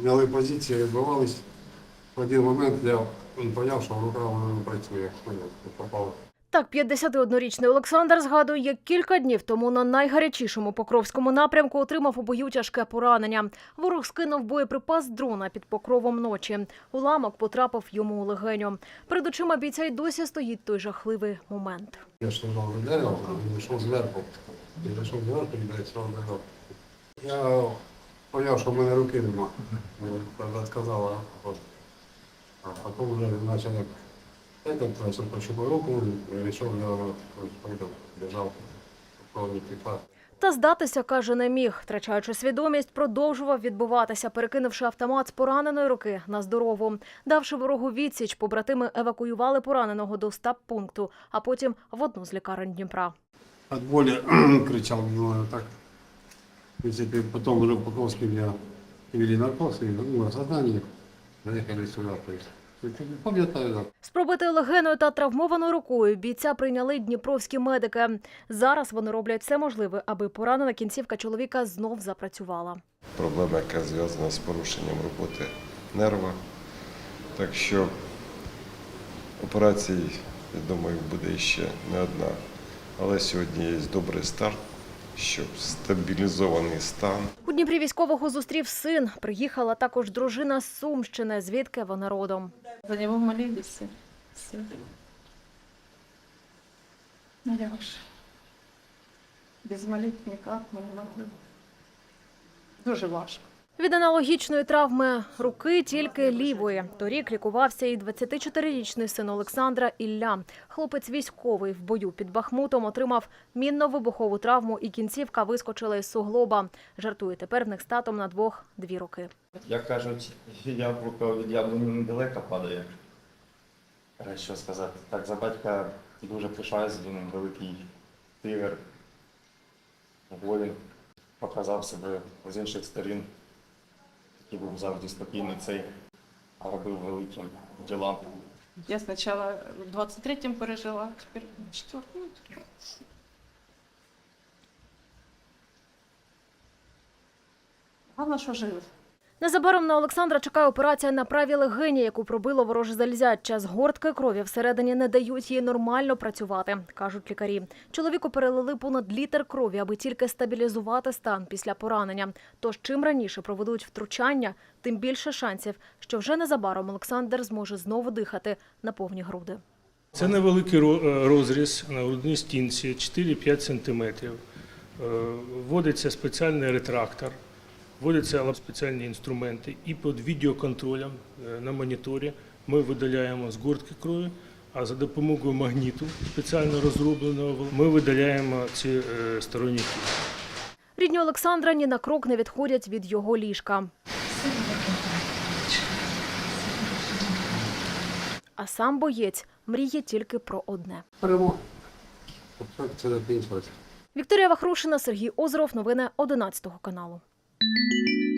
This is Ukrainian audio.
Зняли позиції, відбивались. В один момент я поняв, що рука вона не працює. Попав. Так, 51-річний Олександр згадує, як кілька днів тому на найгарячішому Покровському напрямку отримав у бою тяжке поранення. Ворог скинув боєприпас з дрона під покровом ночі. Уламок потрапив йому у легеню. Перед очима бійця й досі стоїть той жахливий момент. Я ж і йшов зверху. І зайшов зверху і десь. Я поняв, що в мене руки нема. Мені сказала. От. А потім вже почав як этот, начал пощупав руку, прийшов, я пойду, біжав, повні тікла. Та здатися, каже, не міг. Втрачаючи свідомість, продовжував відбуватися, перекинувши автомат з пораненої руки на здорову. Давши ворогу відсіч, побратими евакуювали пораненого до стаб-пункту, а потім в одну з лікарень Дніпра. От боли кричал, ну, так. В принципе, потом уже в Покровске меня ввели наркоз, и ну, на сознание заехали сюда. То есть, пам'ятаю. З пробитою легеною та травмованою рукою бійця прийняли дніпровські медики. Зараз вони роблять все можливе, аби поранена кінцівка чоловіка знов запрацювала. проблема, яка зв'язана з порушенням роботи нерва. Так що операцій, я думаю, буде ще не одна. Але сьогодні є добрий старт, щоб стабілізований стан. У Дніпрі військового зустрів син. Приїхала також дружина з Сумщини, звідки вона родом. За нього молилися. Наляш. все. Ну як. Без молитв ніяк не могли. Дуже важко. Від аналогічної травми руки тільки лівої. Торік лікувався і 24-річний син Олександра Ілля. Хлопець військовий в бою під Бахмутом отримав мінно-вибухову травму і кінцівка вискочила із суглоба. Жартує тепер в них з татом на двох дві роки. Як кажуть, яблуко від яблуні недалеко падає. Що сказати? Так, за батька дуже пишаюсь, він великий тигр. Воїн показав себе з інших сторін. Такий був завжди спокійний цей, робив великі діла. Я спочатку в 23-м пережила, а тепер в 4-му. Головне, що живий. Незабаром на Олександра чекає операція на правій легені, яку пробило вороже залізяча. Згортки крові всередині не дають їй нормально працювати, кажуть лікарі. Чоловіку перелили понад літр крові, аби тільки стабілізувати стан після поранення. Тож чим раніше проведуть втручання, тим більше шансів, що вже незабаром Олександр зможе знову дихати на повні груди. Це невеликий е, розріз на грудній стінці 4-5 см. Вводиться спеціальний ретрактор, вводяться спеціальні інструменти і під відеоконтролем е, на моніторі ми видаляємо згортки крові, а за допомогою магніту спеціально розробленого ми видаляємо ці е, сторонні кістки. Рідні Олександра ні на крок не відходять від його ліжка. А сам боєць мріє тільки про одне. Закінчилось. Вікторія Вахрушина, Сергій Озеров. Новини 11 каналу. Thank you.